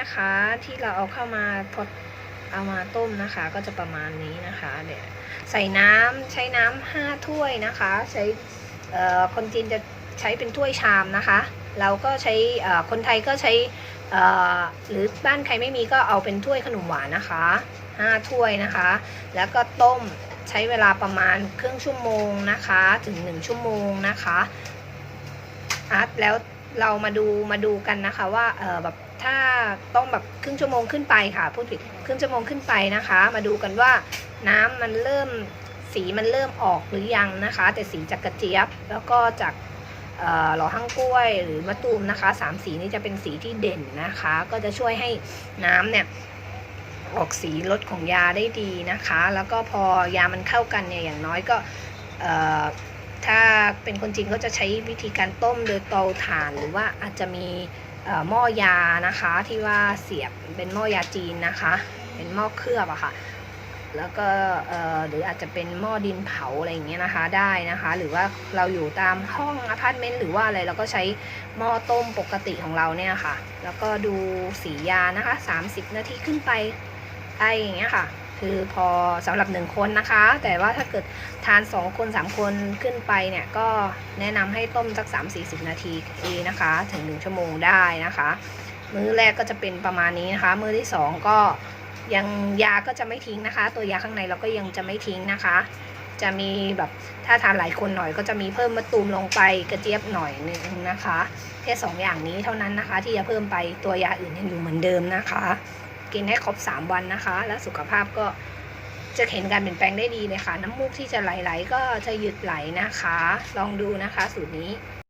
นะคะ ที่เราเอาเข้ามาพอเอามาต้มนะคะ ก็จะประมาณนี้นะคะเดี๋ยวใส่น้ำใช้น้ำห้าถ้วยนะคะ ใช้คนจีนจะใช้เป็นถ้วยชามนะคะ เราก็ใช้คนไทยก็ใช้หรือบ้านใครไม่มีก็เอาเป็นถ้วยขนมหวานนะคะห้าถ้วยนะคะ แล้วก็ต้มใช้เวลาประมาณครึ่งชั่วโมงนะคะ ถึง1ชั่วโมงนะคะอะแล้ว เรามาดูมาดูกันนะคะว่าเออแบบถ้าต้องแบบครึ่งชั่วโมงขึ้นไปค่ะพูดผิดครึ่งชั่วโมงขึ้นไปนะคะ มาดูกันว่าน้ำมันเริ่มสีมันเริ่มออกหรือยังนะคะ แต่สีจากกระเจี๊ยบแล้วก็จากหล่อหั่งกล้วยหรือมะตูมนะคะสามสีนี้จะเป็นสีที่เด่นนะคะ ก็จะช่วยให้น้ำเนี่ยออกสีรสของยาได้ดีนะคะ แล้วก็พอยามันเข้ากันเนี่ยอย่างน้อยก็ ถ้าเป็นคนจีนก็จะใช้วิธีการต้มโดยเตาถ่าน หรือว่าอาจจะมีหม้อยานะคะที่ว่าเสียบเป็นหม้อยาจีนนะคะ เป็นหม้อเคลือบอะค่ะแล้วก็หรืออาจจะเป็นหม้อดินเผาอะไรอย่างเงี้ยนะคะได้นะคะ หรือว่าเราอยู่ตามห้องอพาร์ตเมนต์หรือว่าอะไรเราก็ใช้หม้อต้มปกติของเราเนี่ยค่ะ แล้วก็ดูสียานะคะ 30 นาทีขึ้นไปไออย่างเงี้ยค่ะ คือพอสำหรับหนึ่งคนนะคะ แต่ว่าถ้าเกิดทานสองคนสามคนขึ้นไปเนี่ยก็แนะนำให้ต้มสัก 3 4 0 นาทีเองนะคะ ถึง 1 ชั่วโมงได้นะคะ มื้อแรกก็จะเป็นประมาณนี้นะคะ มื้อที่ 2 ก็ยังยาก็จะไม่ทิ้งนะคะ ตัวยาข้างในเราก็ยังจะไม่ทิ้งนะคะ จะมีแบบถ้าทานหลายคนหน่อยก็จะมีเพิ่มมะตูมลงไปกระเจี๊ยบหน่อยนึงนะคะแค่สองอย่างนี้เท่านั้นนะคะ ที่จะเพิ่มไปตัวยาอื่นยังอยู่เหมือนเดิมนะคะ กินให้ครบ 3 วันนะคะ แล้วสุขภาพก็จะเห็นการเปลี่ยนแปลงได้ดีเลยค่ะ น้ำมูกที่จะไหลๆก็จะหยุดไหลนะคะ ลองดูนะคะ สูตรนี้